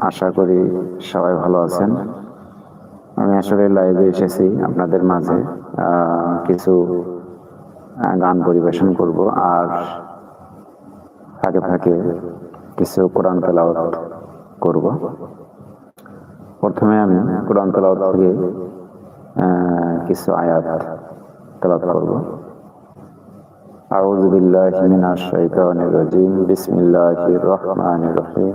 আশা করি সবাই ভালো আছেন আমি আসলে লাইভে এসেছি আপনাদের মাঝে আহ, কিছু আহ, গান পরিবেশন করব আর ফাঁকে ফাঁকে কিছু কোরআন তেলাওয়াত করব প্রথমে আমি কোরআন তেলাওয়াত থেকে আহ, কিছু আয়াত তেলাওয়াত করব أعوذ بالله من الشيطان الرجيم بسم الله الرحمن الرحيم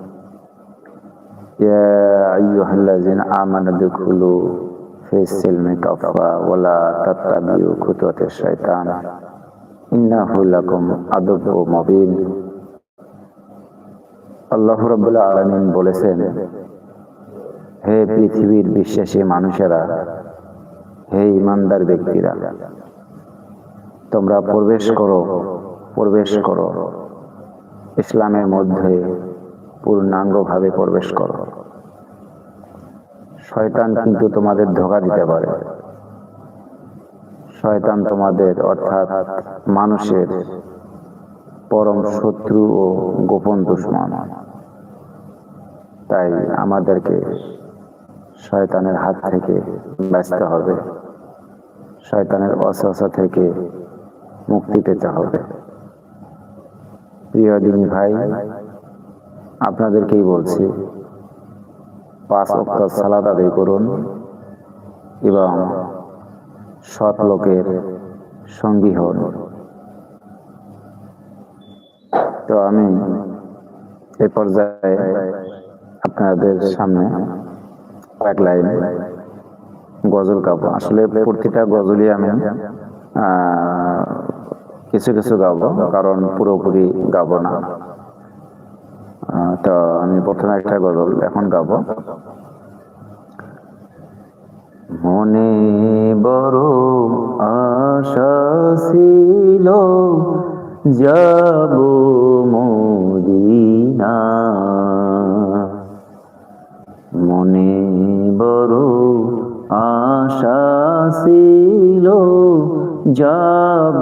يا أيها الذين آمنوا ادخلوا في السلم كفا ولا تتبعوا خطوات الشيطان إنه لكم عدو مبين আল্লাহ রব্বুল্লাহ আলমিন বলেছেন হে পৃথিবীর বিশ্বাসী মানুষেরা হে ইমানদার ব্যক্তিরা তোমরা প্রবেশ করো প্রবেশ করো ইসলামের মধ্যে পূর্ণাঙ্গভাবে প্রবেশ করো শয়তান কিন্তু তোমাদের ধোকা দিতে পারে। শয়তান তোমাদের অর্থাৎ মানুষের পরম শত্রু ও গোপন দুশ্মন। তাই আমাদেরকে শয়তানের হাত থেকে বাঁচতে হবে। শয়তানের অসহসা থেকে মুক্তি পেতে হবে। প্রিয় দিনী ভাই, আপনাদেরকেই বলছি পাঁচ অক্ট সালাদ আদায় করুন এবং সৎ লোকের সঙ্গী হন। তো আমি এ পর্যায়ে আপনাদের সামনে এক লাইন গজল গাবো। আসলে প্রতিটা গজলই আমি কিছু কিছু গাবো, কারণ পুরোপুরি গাবো না। তো আমি প্রথমে একটা গজল এখন গাবো। মনে বড় আশা ছিল, যাব মদিনা মনে বড় আশা ছিল, যাব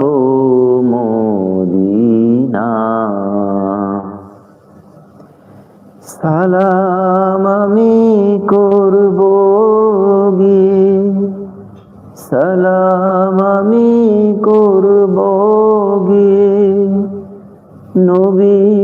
no ve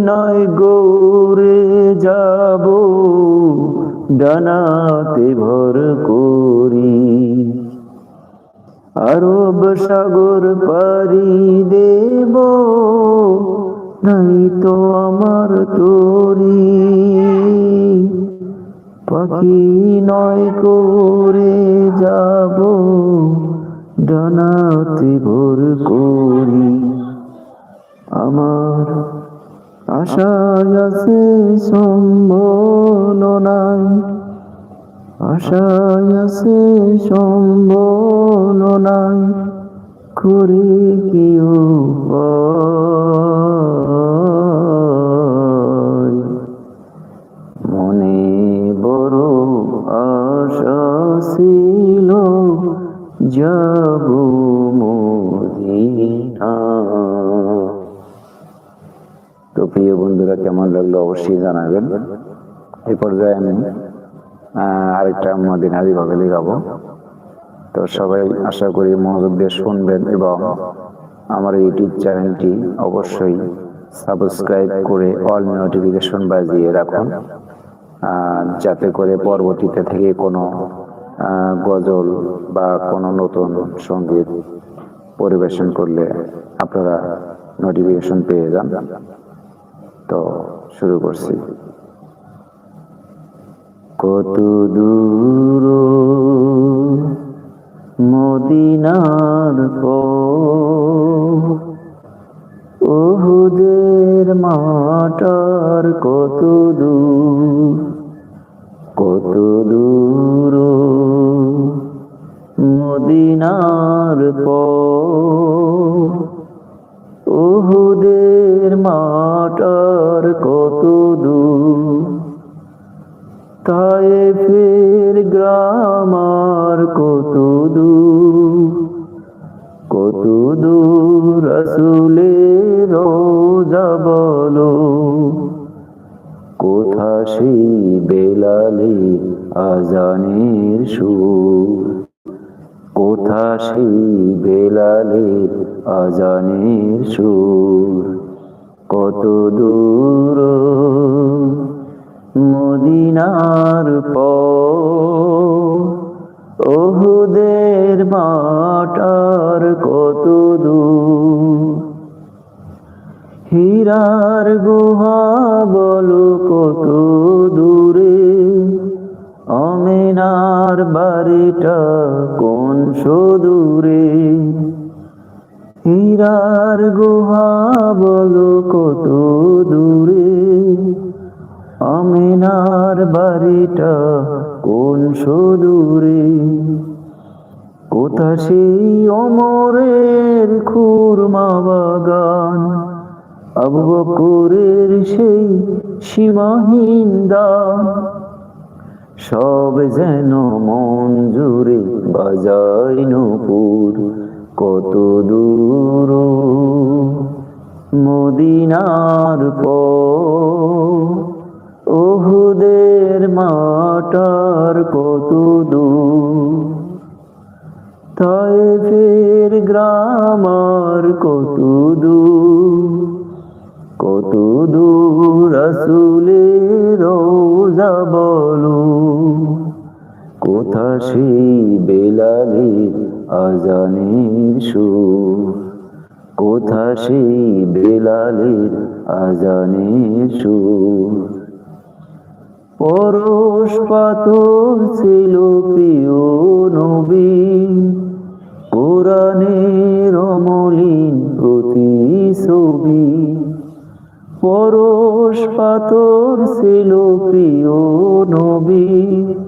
নয় গৌরে যাব, ডানাতে ভর করি। আরব সাগর পারি দেব নাই তো আমার তোরি। পাখি নয় করে যাব, ডানাতে ভোর করি। আমার আশা আছে সম্বলনায় আশা আছে সম্বলনায় খুরি কি লাগল অবশ্যই জানাবেন। এই পর্যায়ে আমি আরেকটা মদিনারি ভাবেলি গাবো তো সবাই আশা করি মনোযোগ দিয়ে শুনবেন এবং আমার ইউটিউব চ্যানেলটি অবশ্যই সাবস্ক্রাইব করে অল নোটিফিকেশন বাজিয়ে রাখুন। যাতে করে পরবর্তীতে থেকে কোনো গজল বা কোনো নতুন সংগীত পরিবেশন করলে আপনারা নোটিফিকেশন পেয়ে যান। তো শুরু করছি। কত দূর মদিনার ওহুদের মাটার কত দূর কত দূর মদিনার পথ ওহুদের মাটার সুর কোথা সেই বেলালে আজানের সুর? কত দূর মদিনার পর ওহুদের মাটার কত দূর? হীরার গুহা বলো কত দূরে? অমেনার বাড়িটা কোন সদূরে? হীরার গুহা বলো কত দূরে? আমিনার বাড়িটা কোন সুদূরে? কোথা সেই অমরের খুরমা বাগান? আবু বকরের সেই সীমাহীন দান। সব যেন মন জুড়ে বাজাই নুপুর, কত দূর মদিনার পর ওহুদের মাটার কত দূর। তাই ফের গ্রামার কত দূর। কত দূর রসুলের রোজা বলো কোথা সেই বেলালের আজানের সুর। কোথা সেই বেলালের আজানের সুর। পরশ পাথর ছিল প্রিয় নবী। কোরআনের অমলিন প্রতিছবি পরশ পাথর ছিল প্রিয় নবী।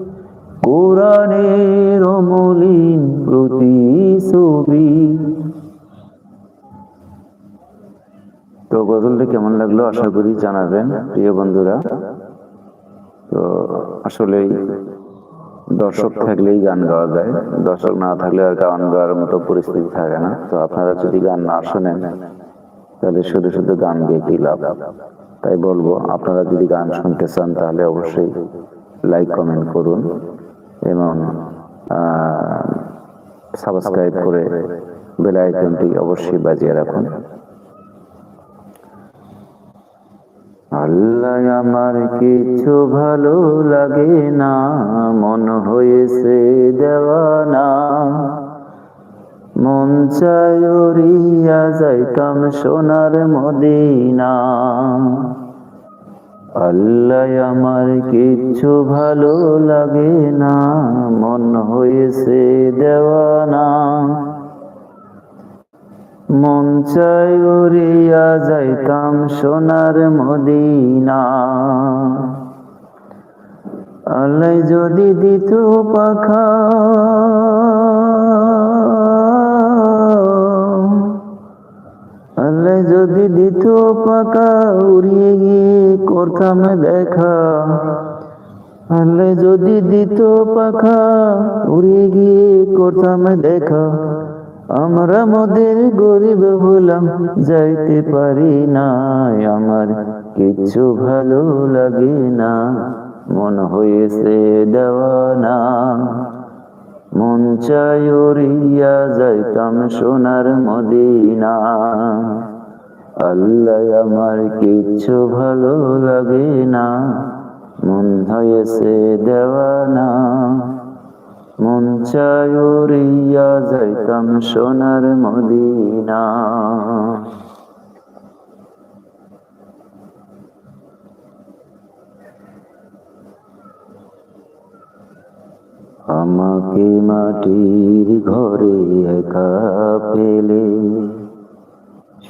কোরআনের অমলিন প্রতিছবি তো গজলটা কেমন লাগল আশা করি জানাবেন, প্রিয় বন্ধুরা। তো আসলে দর্শক থাকলেই গান গাওয়া যায়। দর্শক না থাকলে আর গান গাওয়ার মতো পরিস্থিতি থাকে না। তো আপনারা যদি গান না শোনেন, তাহলে শুধু শুধু গান গিয়ে কি লাভ? তাই বলব, আপনারা যদি গান শুনতে চান, তাহলে অবশ্যই লাইক কমেন্ট করুন। এবং সাবস্ক্রাইব করে বেল আইকনটি অবশ্যই বাজিয়ে রাখুন। আল্লাহ আমার কিছু ভালো লাগে না, মন হয়েছে দেওয়ানা। মন চায় যাইতাম সোনার মদিনা। আল্লাহ আমার কিছু ভালো লাগে না, মন হয়েছে দেওয়ানা। মন চাই উড়িয়া যাইতাম সোনার মদিনা। আল্লাহ যদি দিত পাখা যদি দিত পাকা উড়িয়ে গিয়ে করতাম দেখা আল্লাহ যদি দিত পাখা উড়িয়ে গিয়ে করতাম দেখা, আমরা মোদের গরিব হলাম, যাইতে পারি না, আমার কিছু ভালো লাগে না, মন হয়েছে দেওয়ানা মন চাই উড়িয়া যাইতাম সোনার মদিনা। আল্লাহ আমার কিছু ভালো লাগে না। মন হয়েছে দেওয়ানা। মন চায় উড়িয়া যাইতাম সোনার মদিনা। আমাকে মাটির ঘরে একা ফেলে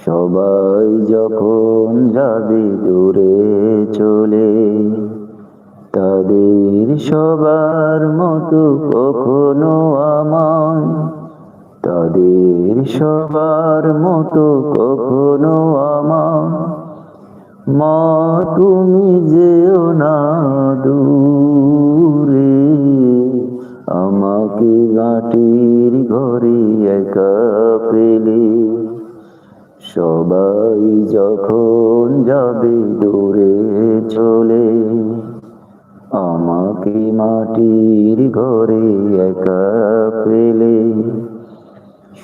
সবাই যখন যাবে দূরে চলে, তাদের সবার মতো কখনো আমায়, তাদের সবার মতো কখনো আমার মা, তুমি যেও না দূরে, আমাকে গাটির ঘরে একা পেলে সবাই যখন যাবে দূরে চলে, আমাকে মাটির ঘরে একা পেলে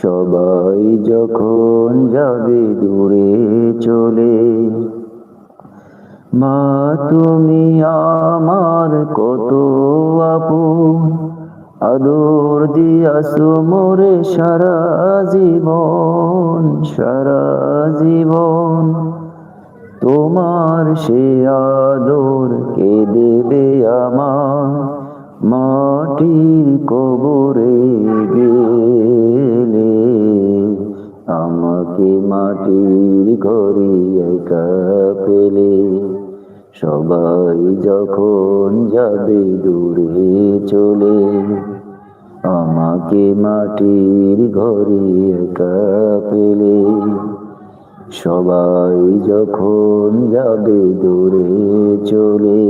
সবাই যখন যাবে দূরে চলে, মা তুমি আমার কত আপন। আদর দিয়াছো মোরে সারা জীবন। সারা জীবন তোমার সে আদর কে দেবে আমার? মাটির কবরে গেলে আমাকে মাটির ঘরে একা পেলে সবাই যখন যাবে দূরে চলে আমাকে মাটির ঘরে পেলে সবাই যখন যাবে দূরে চলে।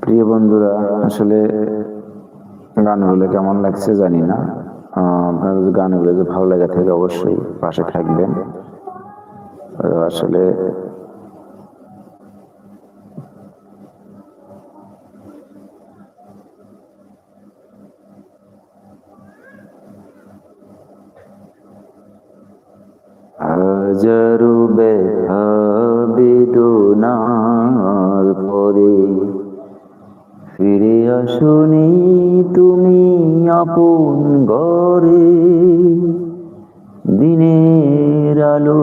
প্রিয় বন্ধুরা আসলে গানগুলো কেমন লাগছে জানি না। আহ, আপনাদের যদি গানগুলো যদি ভালো লাগে থাকে অবশ্যই পাশে থাকবেন। আসলে হাজারো ব্যথা বেদনার পরে ফিরে আসনি তুমি আপন ঘরে। দিনের আলো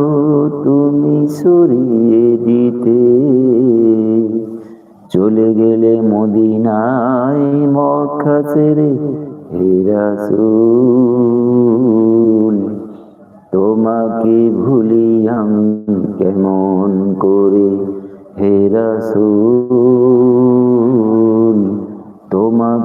তুমি সরিয়ে দিতে। চলে গেলে মদিনায় মক্কা ছেড়ে হেরাসুল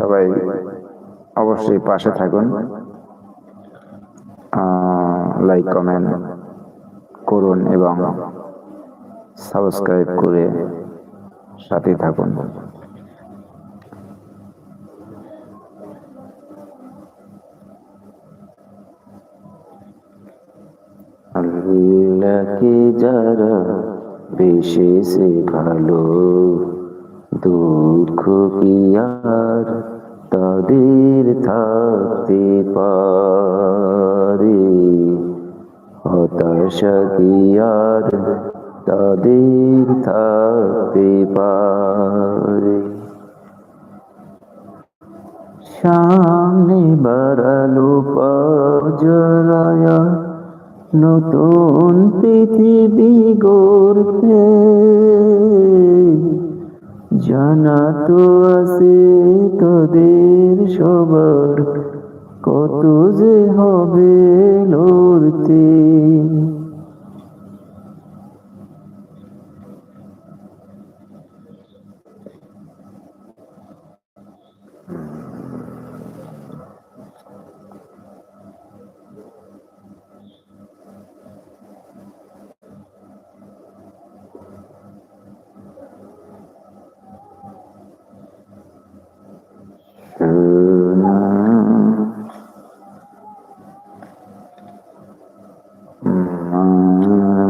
সবাই অবশ্যই পাশে থাকুন। লাইক কমেন্ট করুন এবং সাবস্ক্রাইব করে সাথে থাকুন। যারা বেশি সে ভালো দুঃখ আর তাদের থাকতে পারে। হতাশা কি আর তাদের থাকতে পারে? সামনে বাড়ালো পাজরায়া নতুন পৃথিবী গড়তে। জানা তো আছে তোদের সবার কত যে হবে লড়তে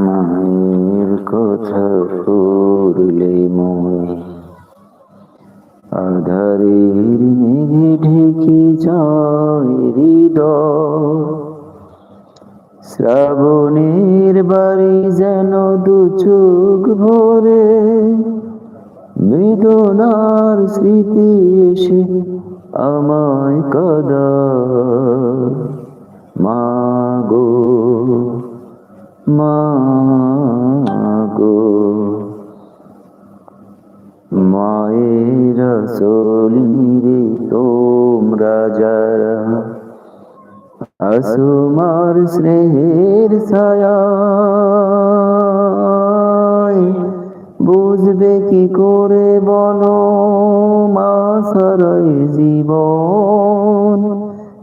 মায়ের কথা করলে মনে আধারের মেঘে ঢেকে যায় শ্রাবণের বাড়ি যেন দু চোখ ভরে, বেদনার স্মৃতি এসে আমায় কদা। মাগো মাগো মায়ের সলিরে তোমরা যারা আসুমার স্নেহের ছায়া। বুঝবে কি করে বলো মা সারাই জীবন?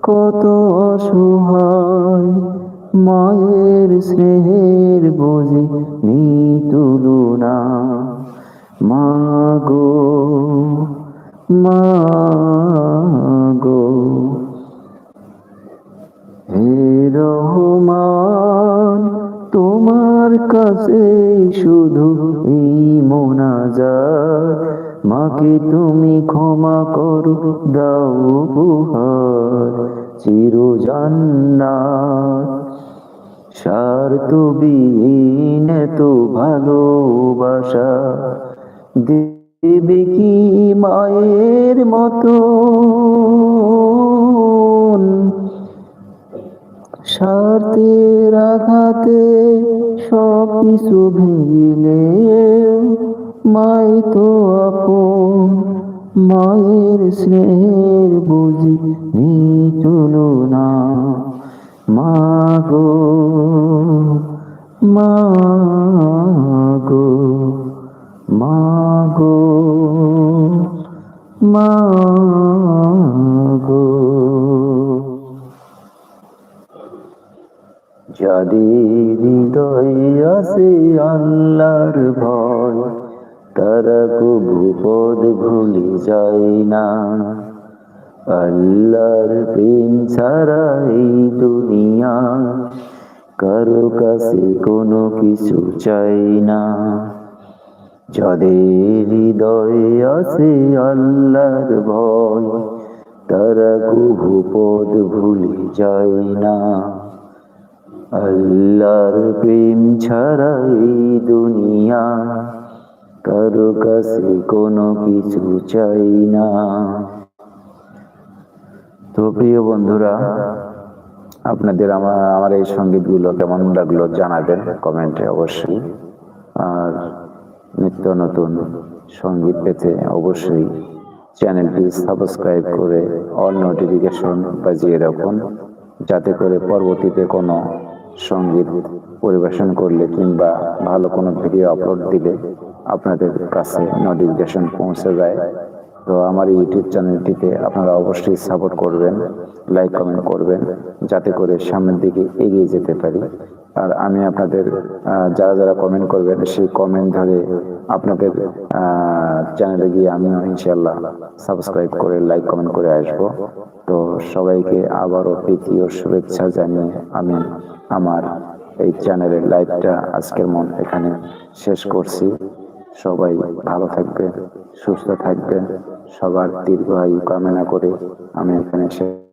কত অসহায় মায়ের স্নেহের বোঝে নি তুলনা মাগো মাগো কাছে শুধু এই মোনাজাত মাকে তুমি ক্ষমা করো, দাও উপহার চির জান্নাত স্বার্থবিহীন তো ভালোবাসা, দেবে কি মায়ের মতো? স্বার্থের আঘাতে সব কিছু ভেঙিলে মাই তো আপন মায়ের স্নেহের বুঝি চলো না। মা গো মাগো মাগো মাগো মাগো যাদের হৃদয় আছে আল্লাহর ভয়, তারা কবু পদ ভুলে যায় না। আল্লাহর প্রেম ছাড়া এই দুনিয়া কারও কাছে কোনো কিছু চাই না। যাদের হৃদয় আছে আল্লাহর ভয়, তারা কবু পদ ভুলে যায় না। আল্লাহর প্রেম ছাড়া এই দুনিয়া, কারও কাছে কোনো কিছু চাই না। তো প্রিয় বন্ধুরা, আপনাদের আমার আমার এই সঙ্গীতগুলো কেমন লাগল জানাবেন কমেন্টে অবশ্যই। আর নিত্য নতুন সংগীত পেতে অবশ্যই চ্যানেলটি সাবস্ক্রাইব করে অল নোটিফিকেশন বাজিয়ে রাখুন, যাতে করে পরবর্তীতে কোনো সংগীত পরিবেশন করলে কিংবা ভালো কোনো ভিডিও আপলোড দিলে আপনাদের কাছে নোটিফিকেশন পৌঁছে যায়। তো আমার ইউটিউব চ্যানেলটিতে আপনারা অবশ্যই সাপোর্ট করবেন লাইক কমেন্ট করবেন, যাতে করে সামনের দিকে এগিয়ে যেতে পারি। আর আমি আপনাদের যারা যারা কমেন্ট করবেন, সেই কমেন্ট ধরে আপনাদের চ্যানেলে গিয়ে আমিও ইনশাল্লাহ সাবস্ক্রাইব করে লাইক কমেন্ট করে আসব। তো সবাইকে আবারও প্রীতি ও শুভেচ্ছা জানিয়ে আমি আমার এই চ্যানেলের লাইভটা আজকের মন এখানে শেষ করছি। সবাই ভালো থাকবে সুস্থ থাকবে সবার দীর্ঘায়ু কামনা করে আমি এখানে শেষ